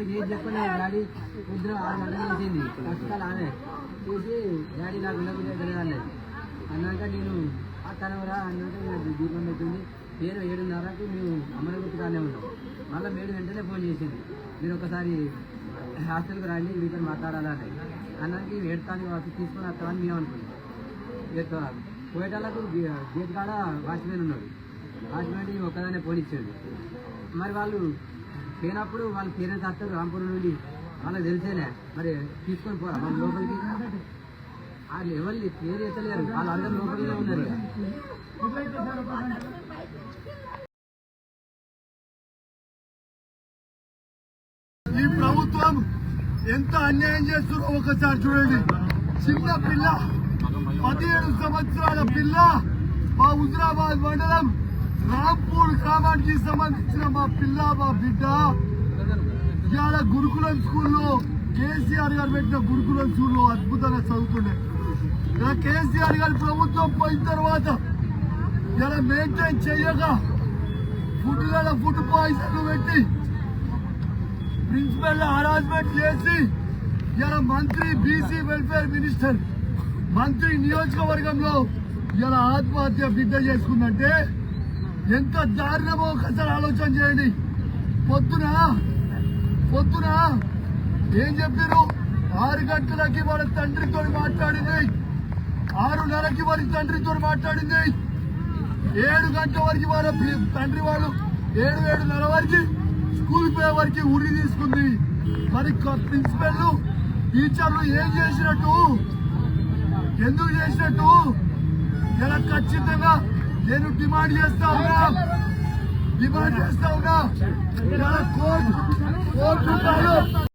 వాళ్ళకి ఏం చెప్పలే డాడీ ఇద్దరు ఆరు గంటలు చేసింది కష్టాలు ఆమె. చూసి డాడీ నాకు ఉండకుండా అన్నది అన్నాక నేను అక్కనవరా అన్నాక నాకు దీపం పెట్టింది నేను ఏడున్నరకు మేము అమ్మల ఉన్నాం. మళ్ళీ మేడు వెంటనే ఫోన్ చేసింది. మీరు ఒకసారి హాస్టల్కి రండి మీతో మాట్లాడాలని అన్నాకి ఏడుతాను వచ్చి తీసుకొని వస్తామని మేము అనుకున్నాం. ఇక పోయేటాలకు గేట్ కాడ వాచ్మెన్ ఉన్నాడు. వాచ్మెన్ ఒక్కదానే పోనిచ్చాడు మరి వాళ్ళు పోయినప్పుడు వాళ్ళు పేరెంట్స్ వస్తారు రాంపురం నుండి వాళ్ళకి తెలిసేనే. మరి తీసుకొని పోరా వాళ్ళ లోపలికి? వాళ్ళు ఎవరి పేరు ఎత్తలేరు. వాళ్ళందరూ లోపలిలో ఉన్నారు ఈ ప్రభుత్వం ఎంత అన్యాయం చేస్తుందో ఒకసారి చూడండి. చిన్న పిల్ల పదిహేడు సంవత్సరాల పిల్ల మా హుజరాబాద్ మండలం రాంపూర్ గ్రామానికి సంబంధించిన మా పిల్ల మా బిడ్డ. ఇవాళ గురుకులం స్కూల్లో కేసీఆర్ గారు పెట్టిన గురుకులం స్కూల్లో అద్భుతంగా చదువుతుండే. ఇలా కేసీఆర్ గారి ప్రభుత్వం పోయిన తర్వాత ఇలా మెయింటైన్ చేయక ఫుడ్ గల ఫుడ్ పాయిజన్ పెట్టి ప్రిన్సిపల్ హరాస్మెంట్ చేసి ఇలా మంత్రి బీసీ వెల్ఫేర్ మినిస్టర్ మంత్రి నియోజకవర్గంలో ఇలా ఆత్మహత్య బిడ్డ చేసుకుందంటే ఎంత దారుణమో ఒకసారి ఆలోచన చేయండి. పొద్దున పొద్దున ఏం చెప్పారు ఆరు గంటలకి వాళ్ళ తండ్రితో మాట్లాడింది. ఆరున్నరకి వారి తండ్రితో మాట్లాడింది. ఏడు గంటల వరకు వాళ్ళ తండ్రి వాళ్ళు ఏడు ఏడున్నర వరకు స్కూల్ పోయే వరకు ఉరి తీసుకుంది. మరి ప్రిన్సిపల్ టీచర్లు ఏం చేసినట్టు? ఎందుకు చేసినట్టు? ఇలా ఖచ్చితంగా నేను డిమాండ్ చేస్తా ఉన్నా. డిమాండ్ చేస్తా ఉన్నా. Court court